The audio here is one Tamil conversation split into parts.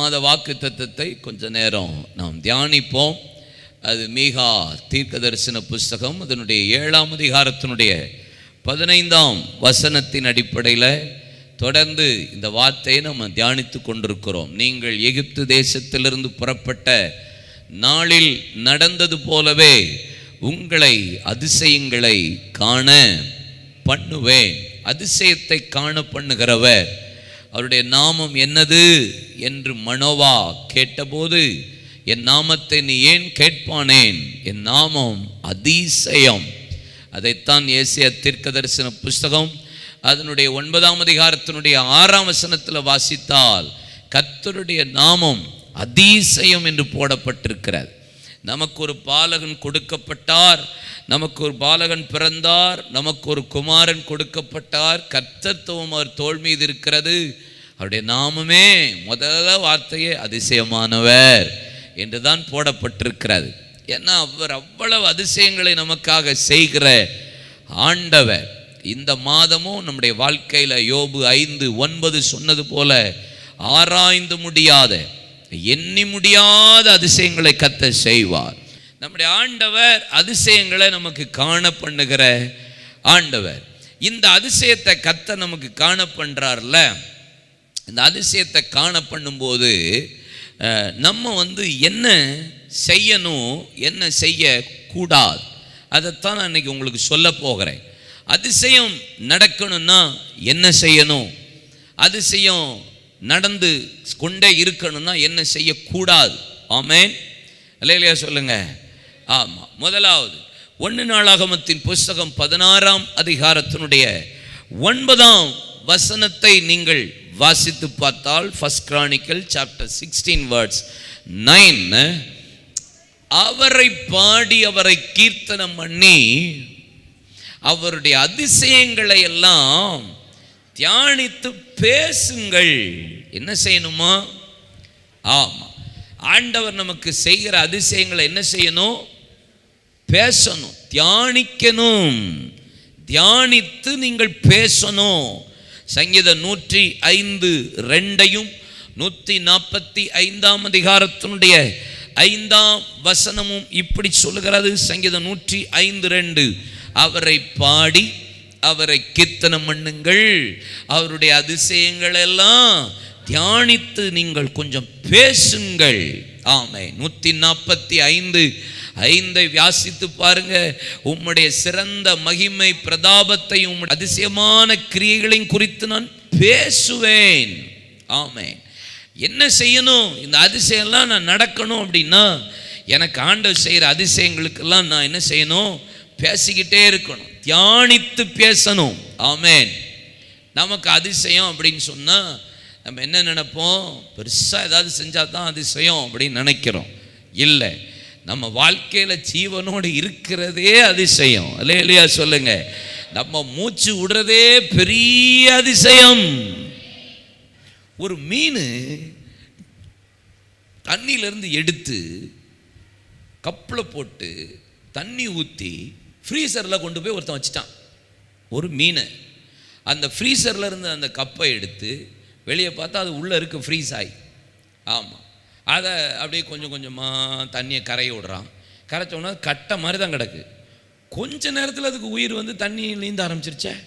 மாத வாக்கு தத்தத்தை கொஞ்ச நேரம் நாம் தியானிப்போம். அது மீகா தீர்க்க தரிசன புஸ்தகம் அதனுடைய ஏழாம் அதிகாரத்தினுடைய பதினைந்தாம் வசனத்தின் அடிப்படையில் தொடர்ந்து இந்த வார்த்தையை நம்ம தியானித்து கொண்டிருக்கிறோம். நீங்கள் எகிப்து தேசத்திலிருந்து புறப்பட்ட நாளில் நடந்தது போலவே உங்களை அதிசயங்களை காண பண்ணுவேன். அதிசயத்தை காண பண்ணுகிறவர் அவருடைய நாமம் என்னது என்று மனோவா கேட்டபோது என் நாமத்தை நீ ஏன் கேட்பானேன்? என் நாமம் அதிசயம். அதைத்தான் ஏசிய தீர்க்க தரிசன புஸ்தகம் அதனுடைய ஒன்பதாம் அதிகாரத்தினுடைய ஆறாம் வசனத்தில் வாசித்தால் கர்த்தருடைய நாமம் அதிசயம் என்று போடப்பட்டிருக்கிறது. நமக்கு ஒரு பாலகன் கொடுக்கப்பட்டார் நமக்கு ஒரு பாலகன் பிறந்தார் நமக்கு ஒரு குமாரன் கொடுக்கப்பட்டார் கர்த்தத்துவம் அவர் தோல் மீது இருக்கிறது. அவருடைய நாமமே முதல்ல வார்த்தையே அதிசயமானவர் என்றுதான் போடப்பட்டிருக்கிறது. ஏன்னா அவர் அவ்வளவு அதிசயங்களை நமக்காக செய்கிற ஆண்டவர். இந்த மாதமும் நம்முடைய வாழ்க்கையில் யோபு ஐந்து ஒன்பது சொன்னது போல ஆராய்ந்து முடியாத எண்ணி முடியாத அதிசயங்களை கத்த செய்வார். நம்முடைய ஆண்டவர் அதிசயங்களை நமக்கு காண பண்ணுகிற ஆண்டவர். இந்த அதிசயத்தை கத்த நமக்கு காண பண்ணுறார்ல இந்த அதிசயத்தை காண பண்ணும்போது நம்ம வந்து என்ன செய்யணும் என்ன செய்யக்கூடாது? அதைத்தான் நான் இன்னைக்கு உங்களுக்கு சொல்ல போகிறேன். அதிசயம் நடக்கணும்னா என்ன செய்யணும்? அதிசயம் நடந்து கொண்டே இருக்கணும்னா என்ன செய்யக்கூடாது? ஆமேன். இல்லையா சொல்லுங்க. ஆமாம் முதலாவது ஒன்று நாளாகமத்தின் புஸ்தகம் பதினாறாம் அதிகாரத்தினுடைய ஒன்பதாம் வசனத்தை நீங்கள் வாசித்து பார்த்தால் first chronicle chapter sixteen words nine அவரை பாடி அவரை கீர்த்தனம் பண்ணி அவருடைய அதிசயங்களை எல்லாம் தியானித்து பேசுங்கள். என்ன செய்யணுமா? ஆமாம் ஆண்டவர் நமக்கு செய்கிற அதிசயங்களை என்ன செய்யணும்? பேசணும். தியானிக்கணும். தியானித்து நீங்கள் பேசணும். சங்கீத நூற்றி ஐந்து ரெண்டையும் நூற்றி நாற்பத்தி ஐந்தாம் அதிகாரத்தினுடைய ஐந்தாம் வசனமும் இப்படி சொல்லுகிறது. சங்கீதம் நூற்றி ஐந்து ரெண்டு. அவரை பாடி அவரை கீர்த்தனம் பண்ணுங்கள். அவருடைய அதிசயங்கள் எல்லாம் தியானித்து நீங்கள் கொஞ்சம் பேசுங்கள். ஆமை நூற்றி நாற்பத்தி ஐந்து. ஐந்தை வியாசித்து பாருங்க. உம்முடைய சிறந்த மகிமை பிரதாபத்தை உம்முடைய அதிசயமான கிரியைகளையும் குறித்து நான் பேசுவேன். ஆமை என்ன செய்யணும்? இந்த அதிசயம்லாம் நான் நடக்கணும் அப்படின்னா எனக்கு ஆண்டவர் செய்கிற அதிசயங்களுக்கெல்லாம் நான் என்ன செய்யணும்? பேசிக்கிட்டே இருக்கணும். தியானித்து பேசணும். ஆமேன். நமக்கு அதிசயம் அப்படின்னு சொன்னால் நம்ம என்ன நினைப்போம்? பெருசாக ஏதாவது செஞ்சால் தான் அதிசயம் அப்படின்னு நினைக்கிறோம். இல்லை. நம்ம வாழ்க்கையில் ஜீவனோடு இருக்கிறதே அதிசயம். அல்ல இல்லையா சொல்லுங்க. நம்ம மூச்சு விடுறதே பெரிய அதிசயம். ஒரு மீன் தண்ணியிலேருந்து எடுத்து கப்பில் போட்டு தண்ணி ஊற்றி ஃப்ரீசரில் கொண்டு போய் ஒருத்தன் வச்சுட்டான். ஒரு மீனை. அந்த ஃப்ரீசரில் இருந்த அந்த கப்பை எடுத்து வெளியே பார்த்தா அது உள்ளே இருக்கு ஃப்ரீஸ் ஆகி ஆமாம் அதை அப்படியே கொஞ்சம் கொஞ்சமாக தண்ணியை கரைய விடுறான். கரைச்ச அது கட்டை மாதிரி தான் கிடக்கு. கொஞ்ச நேரத்தில் அதுக்கு உயிர் வந்து தண்ணி நீந்த ஆரம்பிச்சிருச்சே.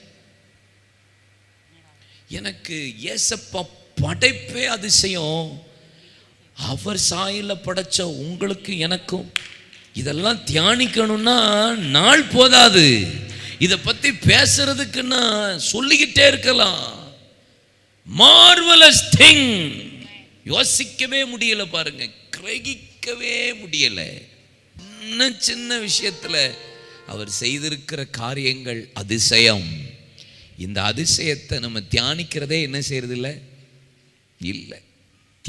எனக்கு ஏசப்பா படைப்பே அதிசயம். அவர் சாயில படைச்ச உங்களுக்கு எனக்கும். இதெல்லாம் தியானிக்கணும்னா நாள் போதாது. இதை பற்றி பேசுறதுக்குன்னா சொல்லிக்கிட்டே இருக்கலாம். மார்வலஸ் திங் யோசிக்கவே முடியல பாருங்க. கிரகிக்கவே முடியல. சின்ன சின்ன விஷயத்தில் அவர் செய்திருக்கிற காரியங்கள் அதிசயம். இந்த அதிசயத்தை நம்ம தியானிக்கிறதே என்ன செய்யறது இல்லை. இல்லை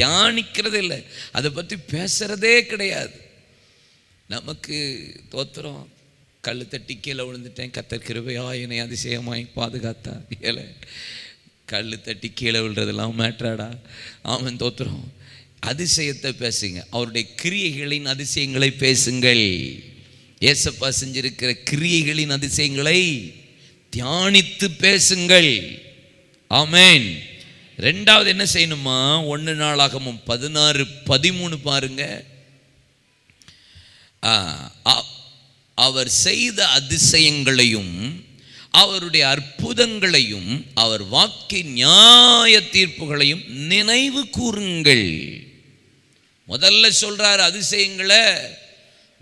தியானிக்கிறதே இல்லை. அதை பற்றி பேசுறதே கிடையாது. நமக்கு தோத்திரம் கல் தட்டி கீழே விழுந்துட்டேன். கத்தர் கிருபையா என்னை அதிசயமாய் பாதுகாத்தா ஏழை கல் தட்டி கீழே விழுறதெல்லாம் மேட்ராடா ஆமன் தோத்துறோம் அதிசயத்தை பேசுங்க. அவருடைய கிரியைகளின் அதிசயங்களை பேசுங்கள். ஏசப்பா செஞ்சிருக்கிற கிரியைகளின் அதிசயங்களை தியானித்து பேசுங்கள். ஆமேன். ரெண்டாவது என்ன செய்யணுமா? ஒன்று நாளாகமும் பதினாறு பதிமூணு பாருங்கள் அவர் செய்த அதிசயங்களையும் அவருடைய அற்புதங்களையும் அவர் வாக்கி நியாய தீர்ப்புகளையும் நினைவு கூறுங்கள். முதல்ல சொல்றார் அதிசயங்களை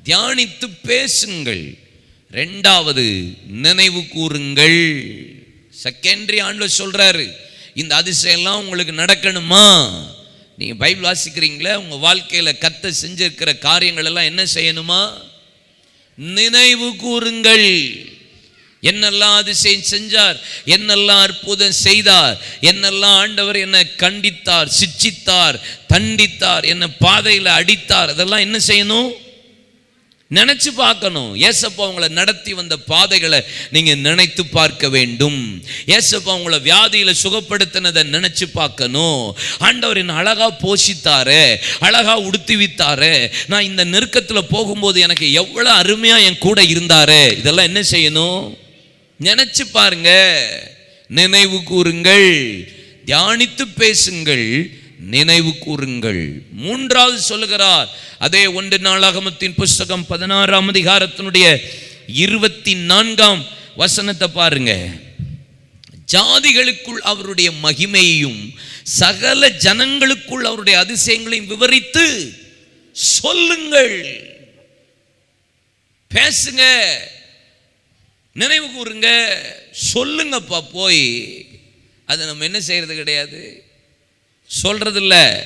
தியானித்து பேசுங்கள். ரெண்டாவது நினைவு கூறுங்கள். செகண்டரி ஆண்டில் சொல்றாரு இந்த அதிசயம்லாம் உங்களுக்கு நடக்கணுமா? நீங்கள் பைபிள் வாசிக்கிறீங்களே உங்கள் வாழ்க்கையில் கத்த செஞ்சிருக்கிற காரியங்கள் எல்லாம் என்ன செய்யணுமா? நினைவு கூறுங்கள். என்னெல்லாம் அதிசயம் செஞ்சார்? என்னெல்லாம் அற்புதம் செய்தார்? என்னெல்லாம் ஆண்டவர் என்னை கண்டித்தார் சிச்சித்தார் தண்டித்தார் என்னை பாதையில் அடித்தார்? இதெல்லாம் என்ன செய்யணும்? நினைச்சு பார்க்கணும். ஏசப்பா உங்களை நடத்தி வந்த பாதைகளை நீங்க நினைத்து பார்க்க வேண்டும். ஏசப்பா உங்களை வியாதியில சுகப்படுத்தினதை நினைச்சு பார்க்கணும். ஆண்டவர் என்ன அழகா போஷித்தாரு அழகா உடுத்திவித்தாரு நான் இந்த நெருக்கத்துல போகும்போது எனக்கு எவ்வளவு அருமையா என் கூட இருந்தாரு. இதெல்லாம் என்ன செய்யணும்? நினைச்சு பாருங்க. நினைவு கூறுங்கள். தியானித்து பேசுங்கள். நினைவு கூறுங்கள். மூன்றாவது சொல்லுகிறார். அதே ஒன்று நாளாகமத்தின் புஸ்தகம் பதினாறாம் அதிகாரத்தினுடைய இருபத்தி நான்காம் வசனத்தை பாருங்க. ஜாதிகளுக்குள் அவருடைய மகிமையையும் சகல ஜனங்களுக்குள் அவருடைய அதிசயங்களையும் விவரித்து சொல்லுங்கள். பேசுங்க. நினைவு கூறுங்க. சொல்லுங்கப்பா போய். அதை நம்ம என்ன செய்யறது கிடையாது? சொல்கிறதில்ல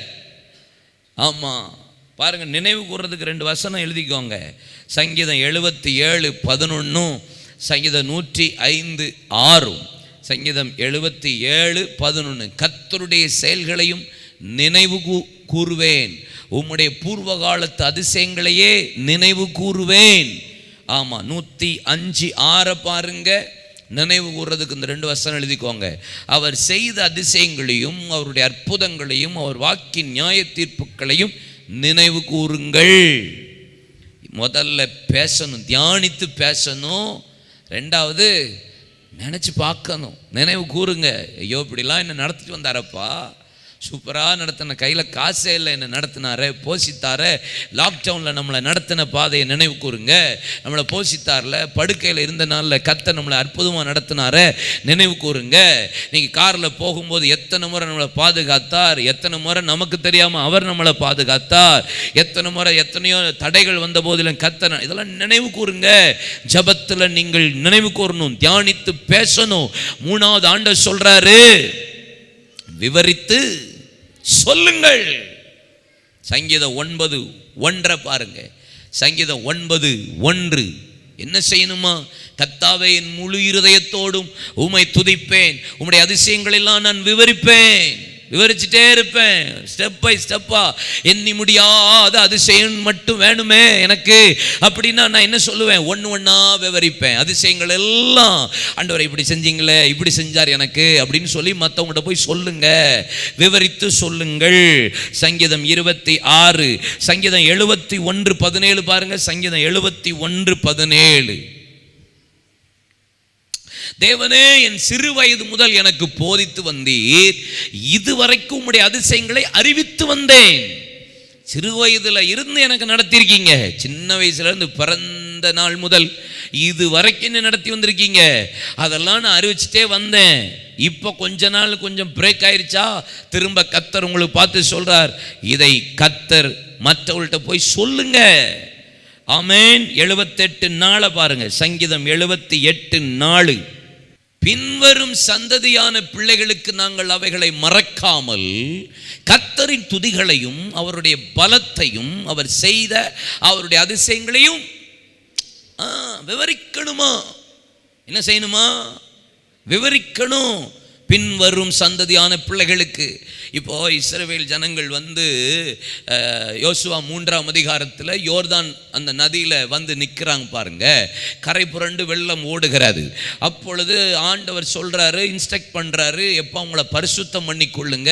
ஆமாம் பாருங்கள் நினைவு கூறுறதுக்கு ரெண்டு வசனம் எழுதிக்கோங்க. சங்கீதம் எழுபத்தி ஏழு பதினொன்றும் சங்கீதம் நூற்றி ஐந்து ஆறும் சங்கீதம் எழுபத்தி ஏழு பதினொன்று கத்தருடைய செயல்களையும் நினைவு கூ- கூறுவேன். உம்முடைய பூர்வ காலத்து அதிசயங்களையே நினைவு கூறுவேன். ஆமாம் நூற்றி அஞ்சு ஆறை பாருங்க. நினைவு கூறுறதுக்கு இந்த ரெண்டு வசனம் எழுதிக்கோங்க. அவர் செய்த அதிசயங்களையும் அவருடைய அற்புதங்களையும் அவர் வாக்கின் நியாய தீர்ப்புகளையும் நினைவு கூறுங்கள். முதல்ல பேசணும் தியானித்து பேசணும். ரெண்டாவது நினச்சி பார்க்கணும். நினைவு கூறுங்க. ஐயோ இப்படிலாம் என்ன நடத்திட்டு வந்தாரப்பா? சூப்பராக நடத்தின கையில் காசே இல்லை என்னை நடத்தினாரு போஷித்தாரு லாக்டவுனில் நம்மளை நடத்தின பாதையை நினைவு கூறுங்க. நம்மளை போஷித்தார்ல படுக்கையில் இருந்த நாளில் கத்தை நம்மளை அற்புதமாக நடத்தினாரு. நினைவு கூறுங்க. நீங்கள் காரில் போகும்போது எத்தனை முறை நம்மளை பாதுகாத்தார்? எத்தனை முறை நமக்கு தெரியாமல் அவர் நம்மளை பாதுகாத்தார்? எத்தனை முறை எத்தனையோ தடைகள் வந்த போதிலும் கத்த இதெல்லாம் நினைவு கூறுங்க. ஜபத்தில் நீங்கள் நினைவு கூறணும் தியானித்து பேசணும். மூணாவது ஆண்டர் சொல்கிறாரு விவரித்து சொல்லுங்கள். சங்கீதம் ஒன்பது ஒன்றை பாருங்க. சங்கீதம் ஒன்பது ஒன்று. என்ன செய்யணுமா? கத்தாவே என் முழு இருதயத்தோடும் உம்மை துதிப்பேன். உம்முடைய அதிசயங்களெல்லாம் நான் விவரிப்பேன். விவரிச்சுட்டே இருப்பேன். ஸ்டெப் பை ஸ்டெப்பா எண்ணி முடியாத அதிசயம் மட்டும் வேணுமே எனக்கு. அப்படின்னா நான் என்ன சொல்லுவேன்? ஒன்று ஒன்றா விவரிப்பேன். அதிசயங்கள் எல்லாம் ஆண்டவரை இப்படி செஞ்சீங்களே இப்படி செஞ்சார் எனக்கு. அப்படின்னு சொல்லி மற்றவங்கள்ட்ட போய் சொல்லுங்க. விவரித்து சொல்லுங்கள். சங்கீதம் இருபத்தி ஆறு சங்கீதம் எழுபத்தி ஒன்று பதினேழு பாருங்க. சங்கீதம் எழுபத்தி ஒன்று பதினேழு. தேவனே என் சிறு வயது முதல் எனக்கு போதித்து வந்தீர். இதுவரைக்கும் உடைய அதிசயங்களை அறிவித்து வந்தேன். சிறு வயதில் இருந்து எனக்கு நடத்தியிருக்கீங்க சின்ன வயசுலேருந்து பிறந்த நாள் முதல் இது வரைக்கும் என்ன நடத்தி வந்திருக்கீங்க. அதெல்லாம் நான் அறிவிச்சுட்டே வந்தேன். இப்போ கொஞ்ச நாள் கொஞ்சம் பிரேக் ஆயிடுச்சா திரும்ப கத்தர் உங்களுக்கு பார்த்து சொல்கிறார் இதை கத்தர் மற்றவர்கள்ட்ட போய் சொல்லுங்க. ஆமேன். எழுபத்தெட்டு நாளை பாருங்க. சங்கீதம் எழுபத்தி எட்டு நாலு. பின்வரும் சந்ததியான பிள்ளைகளுக்கு நாங்கள் அவைகளை மறக்காமல் கத்தரின் துதிகளையும் அவருடைய பலத்தையும் அவர் செய்த அவருடைய அதிசயங்களையும் விவரிக்கணுமா? என்ன செய்யணுமா? விவரிக்கணும். பின்வரும் சந்ததியான பிள்ளைகளுக்கு இப்போ இஸ்ரவேல் ஜனங்கள் வந்து யோசுவா மூன்றாம் அதிகாரத்தில் யோர்தான் அந்த நதியில் வந்து நிற்கிறாங்க பாருங்க. கரை புரண்டு வெள்ளம் ஓடுகிறது. அப்பொழுது ஆண்டவர் சொல்கிறாரு இன்ஸ்ட்ரக்ட் பண்ணுறாரு எப்போ உங்களை பரிசுத்தம் பண்ணி கொள்ளுங்க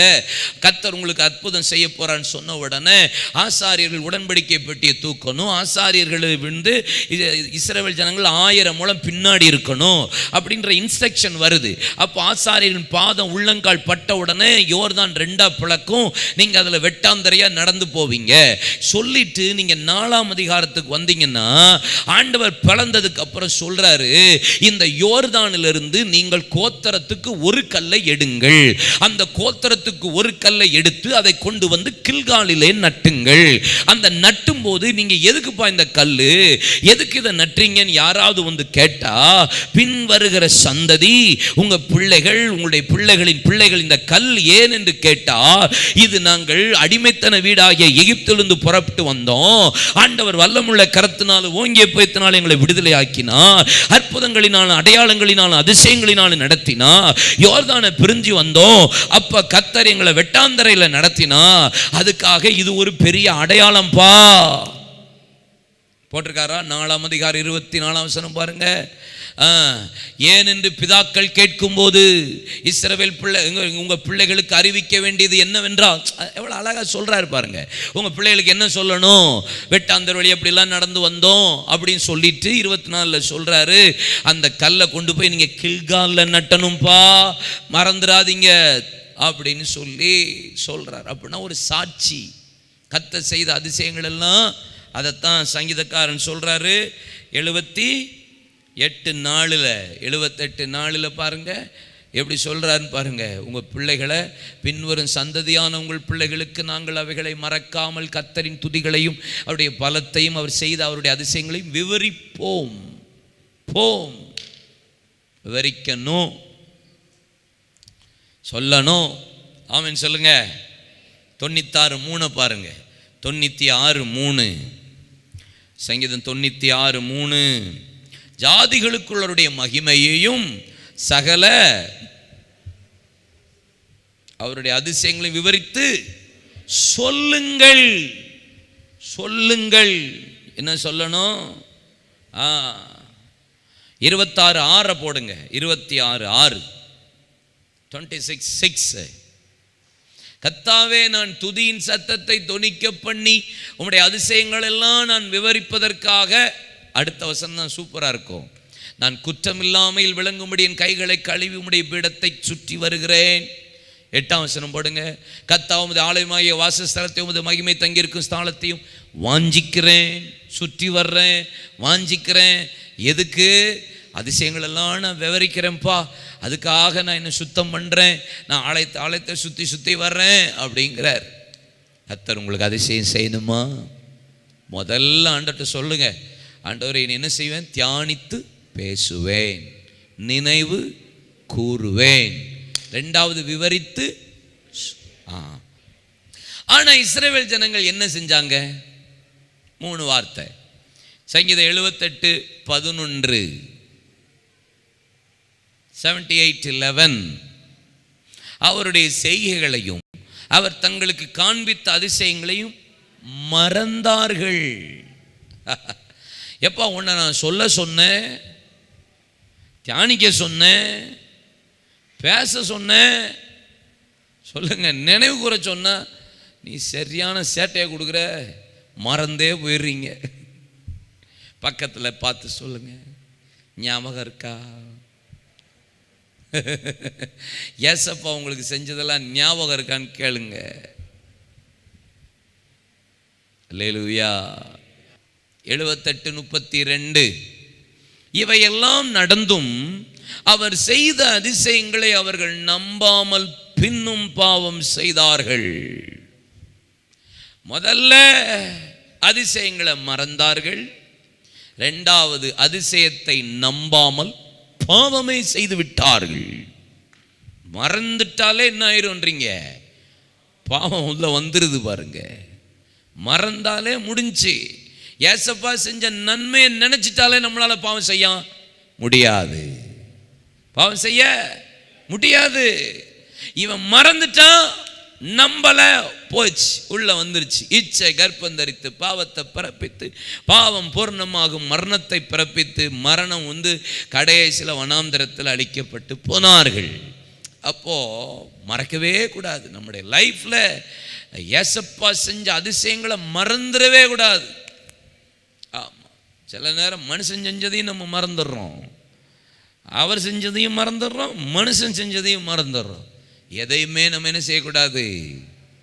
கத்தர் உங்களுக்கு அற்புதம் செய்ய போகிறான்னு சொன்ன உடனே ஆசாரியர்கள் உடன்படிக்கை பெட்டியை தூக்கணும். ஆசாரியர்கள் வந்து இது இஸ்ரவேல் ஜனங்கள் ஆயிரம் மூலம் பின்னாடி இருக்கணும் அப்படின்ற இன்ஸ்ட்ரக்ஷன் வருது. அப்போ ஆசாரியரின் பாதம் உள்ளங்கால் பட்ட உடனே யோர்தான் ரெண்டு பிளக்கும் நீங்க அதுல வெட்டாந்தரையா நடந்து போவீங்க. சொல்லிட்டு நீங்க நாலாம் அதிகாரத்துக்கு வந்தீங்கன்னா ஆண்டவர் பிளந்ததுக்கு அப்புறம் சொல்றாரு இந்த யோர்தானிலிருந்து நீங்கள் கோத்தரத்துக்கு ஒரு கல்லை எடுங்கள். அந்த கோத்தரத்துக்கு ஒரு கல்லை எடுத்து அதை கொண்டு வந்து கில்காலிலே நட்டுங்கள். அந்த நட்டும் போது நீங்க எதுக்குப்பா இந்த கல்லு? எதுக்கு இதை நட்டுறீங்கன்னு யாராவது வந்து கேட்டா பின் வருகிற சந்ததி உங்க பிள்ளைகள் உங்களுடைய பிள்ளைகளின் பிள்ளைகள் இந்த கல் ஏன் என்று கேட்டு இது நாங்கள் அடிமைத்தன வீடாகிய எகிப்திலிருந்து புறப்பட்டு வந்தோம். ஆண்டவர் வல்லமுள்ள கரத்தினால் ஓங்கிய பயத்தினால் எங்களை விடுதலை ஆக்கினார் அற்புதங்களினாலும் அடையாளங்களினாலும் அதிசயங்களினாலும் நடத்தினார் யோர்தானை பிரிஞ்சு வந்தோம். அப்ப கத்தர் எங்களை வெட்டாந்தரையில நடத்தினா அதுக்காக இது ஒரு பெரிய அடையாளம்பா. போட்டிருக்காரா? நாலாம் அதிகாரம் இருபத்தி நாலாம் வசனம் பாருங்க. ஆ, ஏனென்று பிதாக்கள் கேட்கும்போது இஸ்ரவேல் பிள்ளை உங்கள் பிள்ளைகளுக்கு அறிவிக்க வேண்டியது என்னவென்றால் எவ்வளோ அழகாக சொல்கிறாரு பாருங்க. உங்கள் பிள்ளைகளுக்கு என்ன சொல்லணும்? வெட்டாந்தர் வழி அப்படிலாம் நடந்து வந்தோம் அப்படின்னு சொல்லிட்டு இருபத்தி நாலில் சொல்கிறாரு அந்த கல்லை கொண்டு போய் நீங்கள் கில்கால்ல நட்டணும்ப்பா மறந்துடாதீங்க அப்படின்னு சொல்லி சொல்கிறார் அப்படின்னா ஒரு சாட்சி. கத்த செய்த அதிசயங்கள் எல்லாம் அதைத்தான் சங்கீதக்காரன் சொல்கிறாரு எழுபத்தி எட்டு நாளில் எழுபத்தெட்டு நாளில் பாருங்கள் எப்படி சொல்கிறாருன்னு பாருங்கள் உங்கள் பிள்ளைகளை பின்வரும் சந்ததியான உங்கள் பிள்ளைகளுக்கு நாங்கள் அவைகளை மறக்காமல் கத்தரின் துதிகளையும் அவருடைய பலத்தையும் அவர் செய்த அவருடைய அதிசயங்களையும் விவரிப்போம். போம். விவரிக்கணும். சொல்லணும். ஆமென் சொல்லுங்க. தொண்ணூத்தாறு மூணை பாருங்க. தொண்ணூற்றி ஆறு மூணு. சங்கீதம் தொண்ணூற்றி ஆறு மூணு. ஜாதிகளுக்குள்ளருடைய மகிமையையும் சகல அவருடைய அதிசயங்களை விவரித்து சொல்லுங்கள். சொல்லுங்கள். என்ன சொல்லணும்? ஆ. இருபத்தாறு ஆறை போடுங்க. இருபத்தி ஆறு. ஆறு டுவெண்ட்டி சிக்ஸ் சிக்ஸ் கத்தாவே நான் துதியின் சத்தத்தை தொனிக்க பண்ணி உம்முடைய அதிசயங்கள் எல்லாம் நான் விவரிப்பதற்காக அடுத்த வசனம் தான் சூப்பராக இருக்கும். நான் குற்றமில்லாமல் விளங்கும்படி என் கைகளை கழுவி உம்முடைய பீடத்தை சுற்றி வருகிறேன். எட்டாம் வசனம் போடுங்க. கத்தா உமது ஆலயமாகிய வாசஸ்தலத்தை உமது மகிமை தங்கியிருக்கும் ஸ்தானத்தையும் வாஞ்சிக்கிறேன் சுற்றி வர்றேன் வாஞ்சிக்கிறேன். எதுக்கு? அதிசயங்கள் எல்லாம் நான் விவரிக்கிறேன்ப்பா. அதுக்காக நான் என்ன சுத்தம் பண்ணுறேன் நான் ஆலயத்தை ஆலயத்தை சுற்றி சுற்றி வர்றேன் அப்படிங்கிறார். கத்தர் உங்களுக்கு அதிசயம் செய்யணுமா? முதல்ல ஆண்டர்கிட்ட சொல்லுங்கள் ஆண்டவரை என்ன செய்வேன்? தியானித்து பேசுவேன். நினைவு கூறுவேன். ரெண்டாவது விவரித்து ஆ. ஆனால் இஸ்ரவேல் ஜனங்கள் என்ன செஞ்சாங்க? மூணு வார்த்தை. சங்கீதம் எழுபத்தெட்டு பதினொன்று. செவன்டி எயிட் லெவன் அவருடைய செய்கைகளையும் அவர் தங்களுக்கு காண்பித்த அதிசயங்களையும் மறந்தார்கள். எப்பா உன்னை நான் சொல்ல சொன்னேன்? தியானிக்க சொன்னேன்? பேச சொன்னேன்? சொல்லுங்க நினைவு கூற சொன்னா நீ சரியான சேட்டையை கொடுக்குற மறந்தே போயிடுறீங்க. பக்கத்தில் பார்த்து சொல்லுங்க ஞாபகம் இருக்கா? ஏசப்பா உங்களுக்கு செஞ்சதெல்லாம் ஞாபகம் இருக்கான்னு கேளுங்க. லேலுவியா எழுபத்தெட்டு முப்பத்தி ரெண்டு இவையெல்லாம் நடந்தும் அவர் செய்த அதிசயங்களை அவர்கள் நம்பாமல் பின்னும் பாவம் செய்தார்கள். முதல்ல அதிசயங்களை மறந்தார்கள். ரெண்டாவது அதிசயத்தை நம்பாமல் பாவமே செய்து விட்டார்கள். மறந்துட்டாலே என்ன ஆயிரும்ன்றீங்க? பாவம் உள்ள வந்துருது பாருங்க. மறந்தாலே முடிஞ்சு. ஏசப்பா செஞ்ச நன்மையை நினைச்சிட்டாலே நம்மளால் பாவம் செய்ய முடியாது. பாவம் செய்ய முடியாது. இவன் மறந்துட்டான் நம்பல போச்சு. உள்ள வந்துருச்சு. இச்சை கர்ப்பம் தரித்து பாவத்தை பிறப்பித்து பாவம் பூர்ணமாகும் மரணத்தை பிறப்பித்து மரணம் வந்து கடைசியில் வனாந்திரத்தில் அழிக்கப்பட்டு போனார்கள். அப்போது மறக்கவே கூடாது. நம்முடைய லைஃப்பில் ஏசப்பா செஞ்ச அதிசயங்களை மறந்துடவே கூடாது. சில நேரம் மனுஷன் செஞ்சதையும் நம்ம மறந்துடுறோம். அவர் செஞ்சதையும் மறந்துடுறோம் மனுஷன் செஞ்சதையும் மறந்துடுறோம். எதையுமே நம்ம என்ன செய்யக்கூடாது?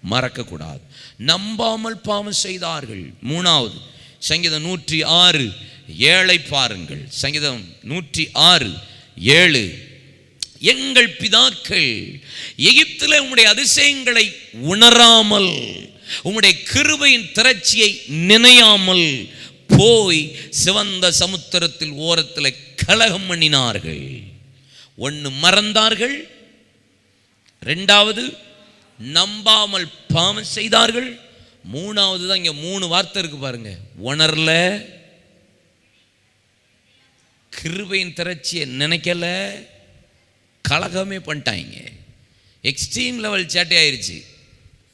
மறக்கக்கூடாது. நம்பாமல் பாவம் செய்தார்கள். மூணாவது சங்கீதம் நூற்றி ஆறு ஏழை பாருங்கள். சங்கீதம் நூற்றி ஆறு ஏழு எங்கள் பிதாக்கள் எகிப்தில் உங்களுடைய அதிசயங்களை உணராமல் உங்களுடைய கிருபையின் திரட்சியை நினையாமல் போய் சிவந்த சமுத்திரத்தில் ஓரத்தில் கலகம் பண்ணினார்கள். ஒன்று மறந்தார்கள் ரெண்டாவது நம்பாமல் பாவம் செய்தார்கள் மூணாவது தான் இங்கே மூணு வார்த்தை இருக்கு பாருங்க. உணரல கிருபையின் திரட்சியை நினைக்கல கலகமே பண்ணிட்டாங்க. எக்ஸ்ட்ரீம் லெவல் சேட்டை ஆயிடுச்சு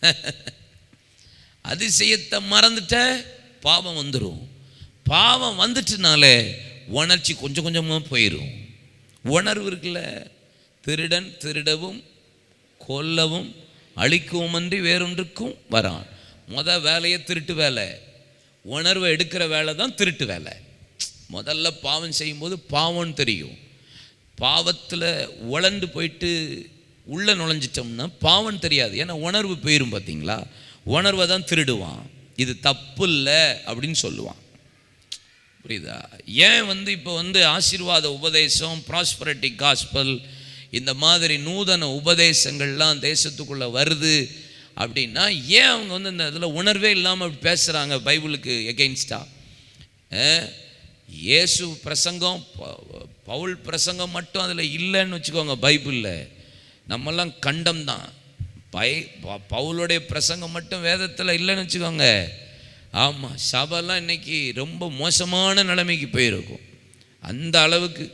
அதிசயத்தை மறந்துட்ட பாவம் வந்துடும் பாவம் வந்துட்டுனாலே உணர்ச்சி கொஞ்சம் கொஞ்சமாக போயிடும் உணர்வு இருக்குல்ல? திருடன் திருடவும் கொல்லவும் அழிக்கவுமன்றி வேறொன்றுக்கும் வரான். முத வேலையை திருட்டு வேலை. உணர்வை எடுக்கிற வேலை தான் திருட்டு வேலை. முதல்ல பாவம் செய்யும்போது பாவம்னு தெரியும். பாவத்தில் உழண்டு போயிட்டு உள்ளே நுழைஞ்சிட்டோம்னா பாவம் தெரியாது. ஏன்னா உணர்வு போயிடும் பார்த்தீங்களா உணர்வை தான் திருடுவான். இது தப்பு இல்லை அப்படின்னு சொல்லுவான். புரியுதா? ஏன் வந்து இப்போ வந்து ஆசீர்வாத உபதேசம் ப்ராஸ்பரட்டி காஸ்பல் இந்த மாதிரி நூதன உபதேசங்கள்லாம் தேசத்துக்குள்ளே வருது அப்படின்னா ஏன் அவங்க வந்து இந்த இதில் உணர்வே இல்லாமல் அப்படி பேசுகிறாங்க பைபிளுக்கு எகெயின்ஸ்டாக இயேசு பிரசங்கம் ப- பவுல் பிரசங்கம் மட்டும் அதில் இல்லைன்னு வச்சுக்கோங்க பைபிளில். நம்மெல்லாம் கண்டம் தான். பை ப- பவுலுடைய பிரசங்கம் மட்டும் வேதத்தில் இல்லைன்னு வச்சுக்கோங்க. ஆமாம் சபைலாம் இன்றைக்கி ரொம்ப மோசமான நிலைமைக்கு போயிருக்கும். அந்த அளவுக்கு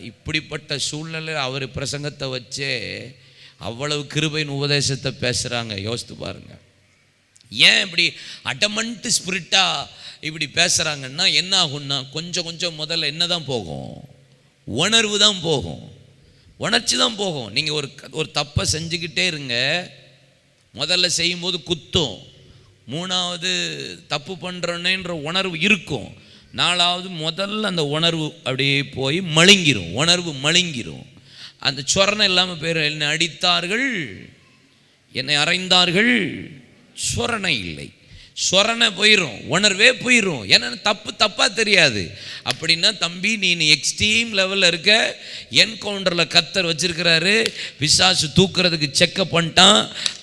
இப்படிப்பட்ட சூழ்நிலை அவர் பிரசங்கத்தை வச்சே அவ்வளவு கிருபையின் உபதேசத்தை பேசுகிறாங்க யோசித்து பாருங்கள் ஏன் இப்படி அடமண்ட்டு ஸ்பிரிட்டாக இப்படி பேசுகிறாங்கன்னா என்ன ஆகும்னா கொஞ்சம் கொஞ்சம் முதல்ல என்ன தான் போகும்? உணர்வு தான் போகும். உணர்ச்சி தான் போகும். நீங்கள் ஒரு க- ஒரு தப்பை செஞ்சுக்கிட்டே இருங்க. முதல்ல செய்யும்போது குத்தும். மூணாவது தப்பு பண்ணுறோன்னேன்ற உணர்வு இருக்கும். நாலாவது முதல்ல அந்த உணர்வு அப்படியே போய் மழுங்கிரும். உணர்வு மழுங்கிரும். அந்த சொரணம் இல்லாமல் பேர் என்னை அடித்தார்கள் என்னை அறைந்தார்கள். சொரணை இல்லை. சொரணை போயிடும் உணர்வே போயிடும் ஏன்னா தப்பு தப்பாக தெரியாது. அப்படின்னா தம்பி நீ எக்ஸ்ட்ரீம் லெவலில் இருக்க என்கவுண்டரில் கத்தர் வச்சிருக்கிறாரு விசாசு தூக்குறதுக்கு செக்கப் பண்ணிட்டான்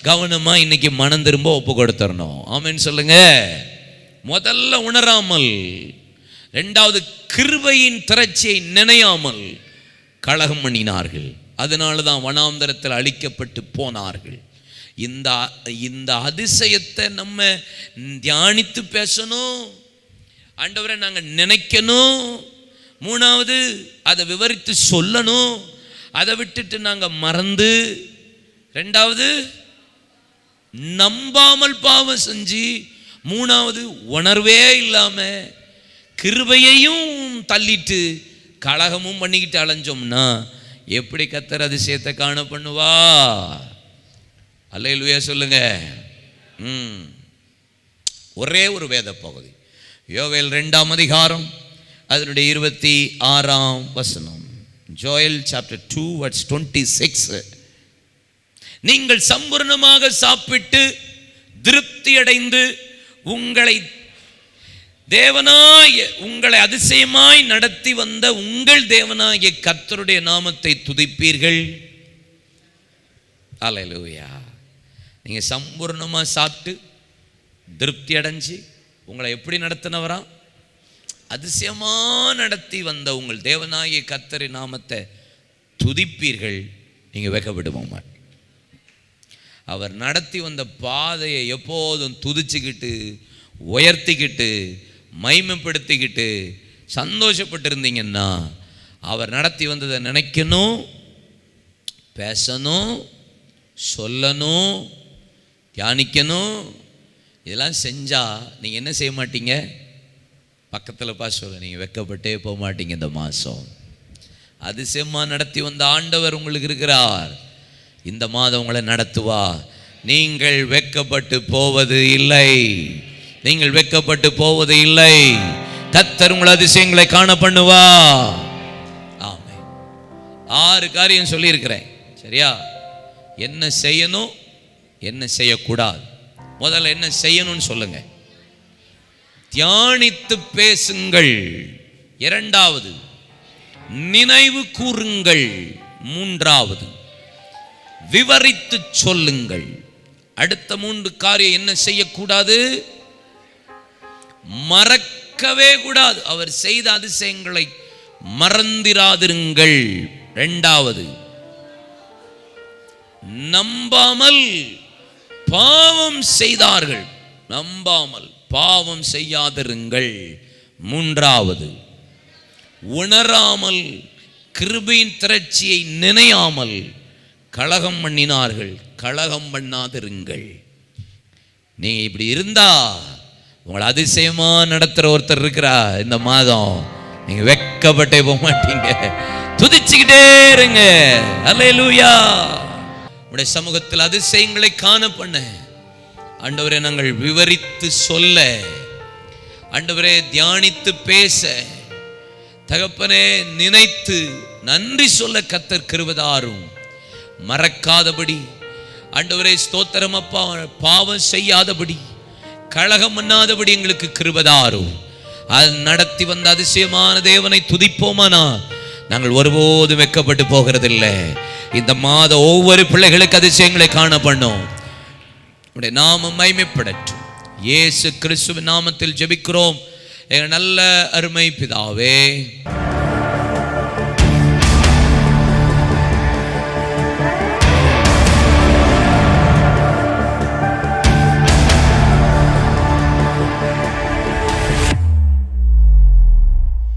கவனமாக இன்னைக்கு மனம் திரும்ப ஒப்பு கொடுத்துடணும். ஆமென்னு சொல்லுங்கள் முதல்ல உணராமல் ரெண்டாவது கிருபையின் திரட்சியை நினையாமல் கலகம் பண்ணினார்கள். அதனால தான் வனாந்தரத்தில் அழிக்கப்பட்டு போனார்கள். இந்த இந்த அதிசயத்தை நம்ம தியானித்து பேசணும். ஆண்டவரை நாங்கள் நினைக்கணும். மூணாவது அதை விவரித்து சொல்லணும். அதை விட்டுட்டு நாங்கள் மறந்து. ரெண்டாவது நம்பாமல் பாவம் செஞ்சு மூணாவது உணர்வே இல்லாமல் கிருபையையும் தள்ளிட்டு கலகமும் பண்ணிக்கிட்டு அலைஞ்சோம்னா எப்படி கத்தர் அதிசயத்தை காண பண்ணுவா அல்லையிலுயா சொல்லுங்க. ம். ஒரே ஒரு வேத பகுதி. யோவேல் ரெண்டாம் அதிகாரம் அதனுடைய இருபத்தி ஆறாம் வசனம். Joel chapter two words twenty six நீங்கள் சம்பூர்ணமாக சாப்பிட்டு திருப்தி அடைந்து உங்களை தேவனாய் உங்களை அதிசயமாய் நடத்தி வந்த உங்கள் தேவனாகிய கர்த்தருடைய நாமத்தை துதிப்பீர்கள். அலையலூயா நீங்கள் சம்பூர்ணமாக சாப்பிட்டு திருப்தி அடைஞ்சு உங்களை எப்படி நடத்தினவரா? அதிசயமாக நடத்தி வந்த உங்கள் தேவநாயகி கத்தரி நாமத்தை துதிப்பீர்கள். நீங்கள் வெக்கப்படுவோம் அவர் நடத்தி வந்த பாதையை எப்போதும் துதிச்சுக்கிட்டு உயர்த்திக்கிட்டு மைமைப்படுத்திக்கிட்டு சந்தோஷப்பட்டு இருந்தீங்கன்னா அவர் நடத்தி வந்ததை நினைக்கணும் பேசணும் சொல்லணும் தியானிக்கணும். இதெல்லாம் செஞ்சால் நீங்கள் என்ன செய்ய மாட்டீங்க? பக்கத்தில் பா சொல்ல நீங்கள் வெக்கப்பட்டே போக மாட்டீங்க இந்த மாதம் அதிசயமாக நடத்தி வந்த ஆண்டவர் உங்களுக்கு இருக்கிறார். இந்த மாதம் உங்களை நடத்துவா நீங்கள் வெக்கப்பட்டு போவது இல்லை. நீங்கள் வெக்கப்பட்டு போவது இல்லை. கத்தர் உங்கள் அதிசயங்களை காண பண்ணுவா ஆமாம் ஆறு காரியம் சொல்லியிருக்கிறேன். சரியா? என்ன செய்யணும்? என்ன செய்யக்கூடாது? முதல்ல என்ன செய்யணும்னு சொல்லுங்க. தியானித்து பேசுங்கள். இரண்டாவது நினைவு கூறுங்கள். மூன்றாவது விவரித்து சொல்லுங்கள். அடுத்த மூன்று காரியம் என்ன செய்யக்கூடாது? மறக்கவே கூடாது. அவர் செய்த அதிசயங்களை மறந்திராதிருங்கள். இரண்டாவது நம்பாமல் பாவம் செய்தார்கள். நம்பாமல் பாவம் செய்யாதிருங்கள். மூன்றாவது உணராமல் கிருபையின் திரட்சியை நினையாமல் கழகம் பண்ணினார்கள். கழகம் பண்ணாதிருங்கள். நீங்க இப்படி இருந்தா உங்களை அதிசயமா நடத்துற ஒருத்தர் இருக்கிறா இந்த மாதம். நீங்க வெக்கப்பட்டே போக மாட்டீங்க. துதிச்சுக்கிட்டே இருங்க. அல்லேலூயா உடைய சமூகத்தில் அதிசயங்களை காண பண்ண. ஆண்டவரே நாங்கள் விவரித்து சொல்ல. ஆண்டவரே தியானித்து பேச. தகப்பனே நினைத்து நன்றி சொல்ல கத்தற்கருவதாரும் மறக்காதபடி. ஆண்டவரே ஸ்தோத்திரம் அப்பா பாவம் செய்யாதபடி. கழகம் பண்ணாதபடி எங்களுக்கு கிருபதாரும். அது நடத்தி வந்த அதிசயமான தேவனை துதிப்போமானா நாங்கள் ஒருபோதும் வெக்கப்பட்டு போகிறதில்லை. இந்த மாத ஒவ்வொரு பிள்ளைகளுக்கு அதிசயங்களை காண பண்ணும். உடைய நாமம் மைமைப்படட்டும் இயேசு கிறிஸ்துவ நாமத்தில் ஜெபிக்கிறோம். எங்கள் நல்ல அருமை பிதாவே.